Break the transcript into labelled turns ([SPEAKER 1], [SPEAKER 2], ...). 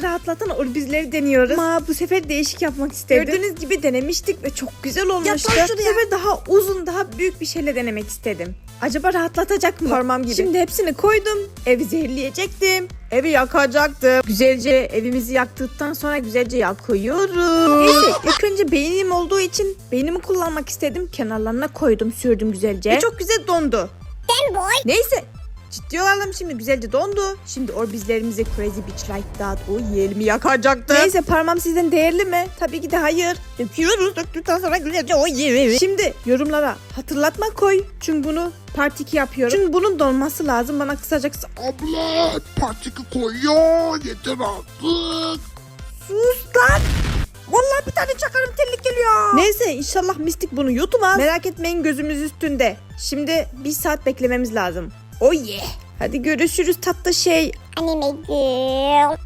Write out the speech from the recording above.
[SPEAKER 1] böyle rahatlatan orbizleri deniyoruz. Ama bu sefer değişik yapmak istedim. Gördüğünüz gibi denemiştik ve çok güzel olmuştu.
[SPEAKER 2] lan
[SPEAKER 1] Bu sefer daha uzun, daha büyük bir şeyle denemek istedim. Acaba rahatlatacak mı? Parmağım gibi. Şimdi hepsini koydum. Evi zehirleyecektim. Evi yakacaktım. Güzelce evimizi yaktıktan sonra güzelce yakıyoruz. Neyse ilk önce beynim olduğu için beynimi kullanmak istedim. Kenarlarına koydum sürdüm güzelce. Ve çok güzel dondu.
[SPEAKER 2] Fanboy.
[SPEAKER 1] Neyse ciddi olalım şimdi güzelce dondu. Şimdi orbizlerimizi Crazy Beach Light Dot o yiyelim yakacaktı. Neyse parmağım sizden değerli mi? Tabii ki de hayır. Döküyoruz döktükten sonra güzelce o yiyelim. Şimdi yorumlara hatırlatma koy. Çünkü bunu part 2 yapıyorum. Çünkü bunun donması lazım. Bana kısacaksa
[SPEAKER 3] Abla partiki koyuyor yeter artık.
[SPEAKER 1] sus lan. Vallahi bir tane çakarım tellik geliyor. Neyse inşallah mistik bunu yutmaz. Merak etmeyin gözümüz üstünde. Şimdi bir saat beklememiz lazım. Oh yeah. Hadi görüşürüz tatlı şey.
[SPEAKER 2] Anime girl.